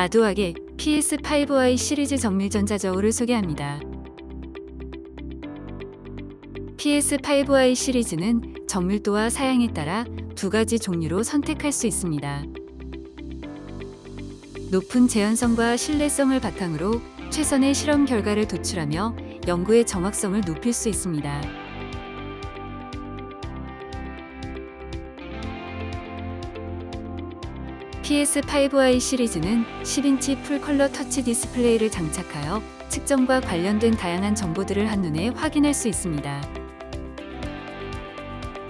라두악의 PS5i 시리즈 정밀전자 저울을 소개합니다. PS5i 시리즈는 정밀도와 사양에 따라 두 가지 종류로 선택할 수 있습니다. 높은 재현성과 신뢰성을 바탕으로 최선의 실험 결과를 도출하며 연구의 정확성을 높일 수 있습니다. PS5i 시리즈는 10인치 풀컬러 터치 디스플레이를 장착하여 측정과 관련된 다양한 정보들을 한눈에 확인할 수 있습니다.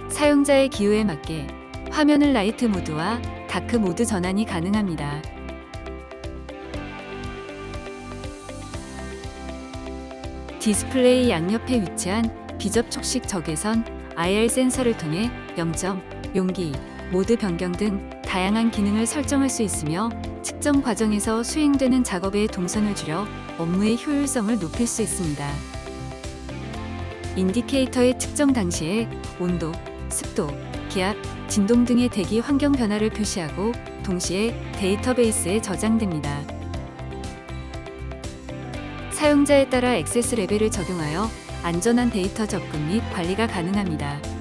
사용자의 기호에 맞게 화면을 라이트 모드와 다크 모드 전환이 가능합니다. 디스플레이 양옆에 위치한 비접촉식 적외선 IR 센서를 통해 0점, 용기, 모드 변경 등 다양한 기능을 설정할 수 있으며 측정 과정에서 수행되는 작업의 동선을 줄여 업무의 효율성을 높일 수 있습니다. 인디케이터의 측정 당시에 온도, 습도, 기압, 진동 등의 대기 환경 변화를 표시하고 동시에 데이터베이스에 저장됩니다. 사용자에 따라 액세스 레벨을 적용하여 안전한 데이터 접근 및 관리가 가능합니다.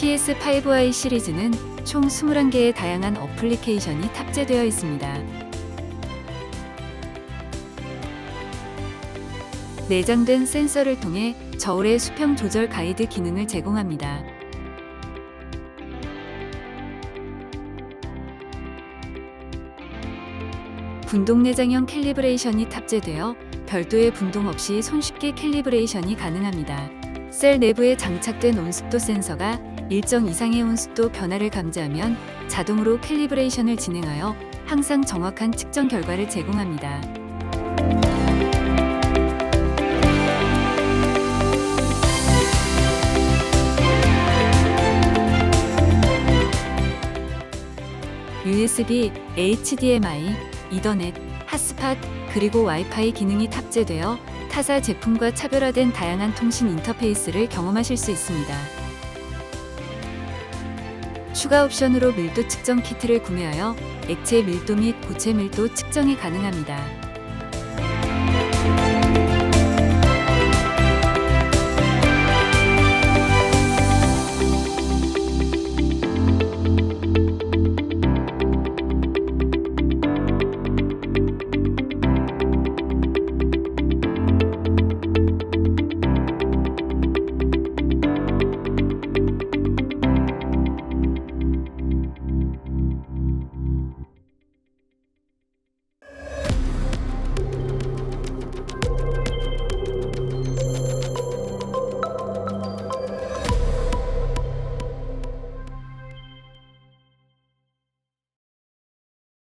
PS5i 시리즈는 총 21개의 다양한 어플리케이션이 탑재되어 있습니다. 내장된 센서를 통해 저울의 수평 조절 가이드 기능을 제공합니다. 분동 내장형 캘리브레이션이 탑재되어 별도의 분동 없이 손쉽게 캘리브레이션이 가능합니다. 셀 내부에 장착된 온습도 센서가 일정 이상의 온습도 변화를 감지하면 자동으로 캘리브레이션을 진행하여 항상 정확한 측정 결과를 제공합니다. USB, HDMI, 이더넷, 핫스팟, 그리고 와이파이 기능이 탑재되어 타사 제품과 차별화된 다양한 통신 인터페이스를 경험하실 수 있습니다. 추가 옵션으로 밀도 측정 키트를 구매하여 액체 밀도 및 고체 밀도 측정이 가능합니다.